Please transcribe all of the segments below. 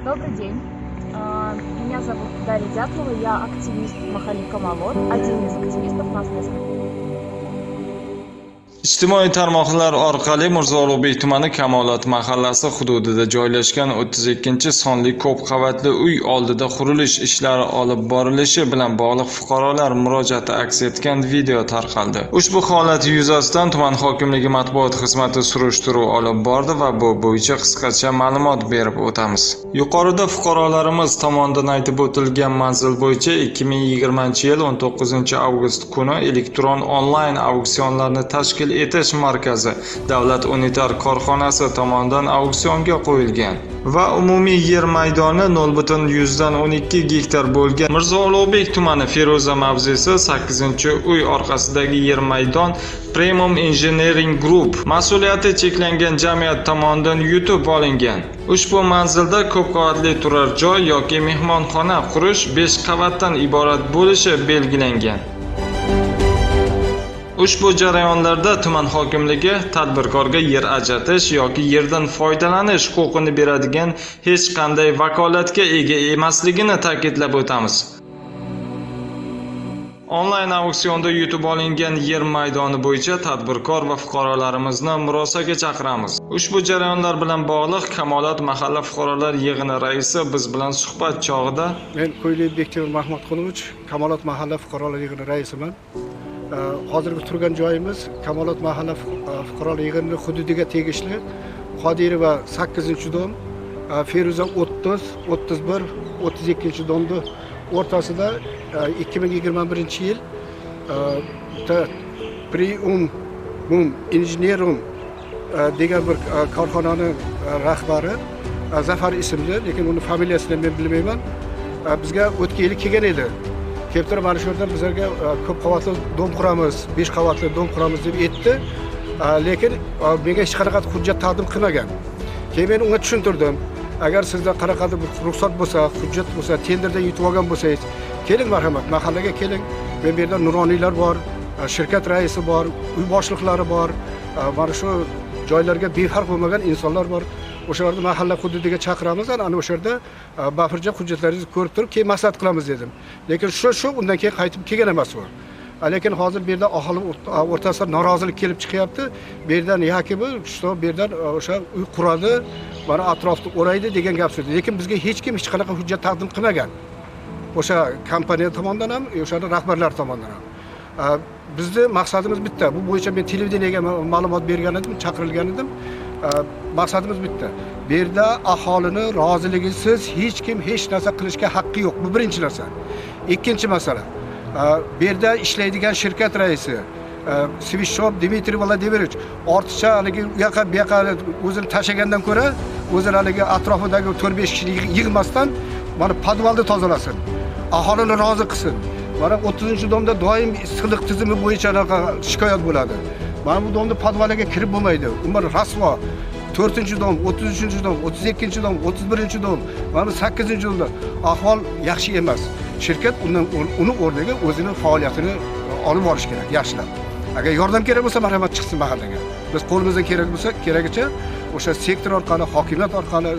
Добрый день. А, Меня зовут Дарья Дятлова, я активист Махали Камалот, один из активистов нас местных. Ijtimoiy tarmoqlar orqali Mirzo Ulug'bek tumani kamolat mahallasi hududida joylashgan 32 sonli ko'p qavatli uy oldida qurilish ishlari olib borilishi bilan bog'liq fuqarolar murojaati aks etgan video tarqaldi. Ushbu holat yuzasidan tuman hokimligi matbuot xizmati surishtiruv olib bordi va bu bo'yicha qisqacha ma'lumot berib o'tamiz. Yuqorida fuqarolarimiz tomonidan aytib o'tilgan manzil bo'yicha 2020 yil 19 avgust kuni elektron onlayn auksionlarni tashkil etish markazi davlat unitar korxonasi tomonidan auksionga qo'yilgan va umumiy yer maydoni 0.12 gektar bo'lgan Mirzo Ulug'bek tumani Feruza mavzesi 8 uy orqasidagi yer maydon Premium Engineering Group mas'uliyati cheklangan jamiyat tomonidan yutib olingan. Ushbu manzilda ko'p qavatli turar joy yoki mehmonxona qurish 5 qavatdan iborat bo'lishi belgilangan. Ushbu jarayonlarda tuman hokimligi tadbirkorga yer ajratish yoki yerdan foydalanish huquqini beradigan hech qanday vakolatga ega emasligini ta'kidlab o'tamiz. Onlayn auksionda yutib olingan yer maydoni bo'yicha tadbirkor va fuqarolarimizni murosaga chaqiramiz. Ushbu jarayonlar bilan bog'liq Kamolat mahalla fuqarolar yig'ini raisi biz bilan suhbat chog'ida Men Qo'yliyev Bektemir Mahmudqulovich, kamolat mahalla fuqarolar yig'ini raisiman. Ee, hozirgi turgan joyimiz kamolot mahalla e, fuqarolar yig'ini hududiga tegishli. Qodirova sakkizinchi dom e, feruza o'ttiz o'ttiz bir o'ttiz ikkinchi domni o'rtasida e, ikki ming yigirma birinchi yil prium mum injinerum degan bir korxonani rahbari zafar ismli lekin uni familiyasini men bilmayman. Bizga o'tgan yili kelgan edi. Kelib turib mana shu yerda bizlarga e, ko'p qavatli dom quramiz, 5 qavatli dom quramiz deb aytdi. E, lekin e, menga hech qanaqa hujjat taqdim qilmagan. Keyin men unga tushuntirdim. Agar sizda qanaqadir bir ruxsat bo'lsa, hujjat bo'lsa, tenderda yutib olgan bo'lsangiz, keling marhamat, mahallaga keling. Men bu yerda nuroniylar bor, shirkat raisi bor, uy boshliqlari bor. Mana shu joylarga befarq bo'lmagan insonlar bor. O'shalarni mahalla hududiga chaqiramiz, ana o'sha yerda e, bafirja hujjatlaringizni ko'rib turib, keyin maslahat qilamiz dedim. Lekin shu shu undan keyin qaytib kelgan emas u. A, Lekin hozir bu yerda aholi o'rt- o'rtasida norozilik kelib chiqyapti. Bu yerdan yoki bu что bu yerdan e, o'sha uy quradi, mana atrofni o'raydi degan gap so'z. Lekin bizga hech kim hech qanaqa hujjat taqdim qilmagan. O'sha kompaniya tomonidan ham, o'sha rahbarlar tomonidan ham. A, Bizni maqsadimiz bitta. Bu bo'yicha men televideniyaga ma- ma'lumot bergan edim, chaqirilgan edim. A, Maqsadimiz bitta. Bu yerda aholini roziligisiz hech kim hech narsa qilishga haqqi yo'q. Bu birinchi narsa. Ikkinchi masala. A, Bu yerda ishlaydigan shirkat raisi Svishov Dmitriy Vladimirovich ortiqcha haligi u yoqqa bu yoqqa o'zini tashlagandan ko'ra o'zini haligi atrofidagi 4-5 kishini yig- yig'masdan mana podvalni tozalasin. Aholini rozi qilsin. Mana 30-domda doim issiqlik tizimi bo'yicha shikoyat bo'ladi. Mana bu domni podvaliga kirib bo'lmaydi. Umuman rasvo. 4-dom, 33-dom, 32-dom, 31-dom, mana bu 8-domda ahvol yaxshi emas. Shirkat undan uni o'rniga o'zini faoliyatini olib borish kerak, yaxshilab. Agar yordam kerak bo'lsa, marhamat chiqsin mahallaga. Biz qo'limizdan kerak bo'lsa, keragicha o'sha sektor orqali, hokimiyat orqali,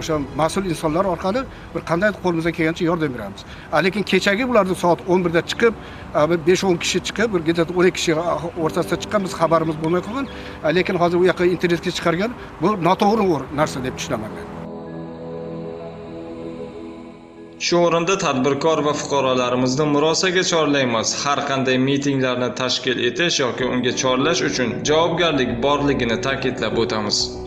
o'sha mas'ul insonlar orqali bir qanday qo'limizdan kelgancha yordam beramiz. Lekin kechagi bularni soat 11 da chiqib, bir 5-10 kishi chiqib, bir где-то 12 kishi o'rtasida chiqqan biz xabarimiz bo'lmay qolgan. Lekin hozir u yoqqa internetga chiqargan bu noto'g'ri o'r- narsa deb tushunaman men. Shu o'rinda tadbirkor va fuqarolarimizni murosaga chorlaymiz. Har qanday mitinglarni tashkil etish yoki unga chorlash uchun javobgarlik borligini ta'kidlab o'tamiz.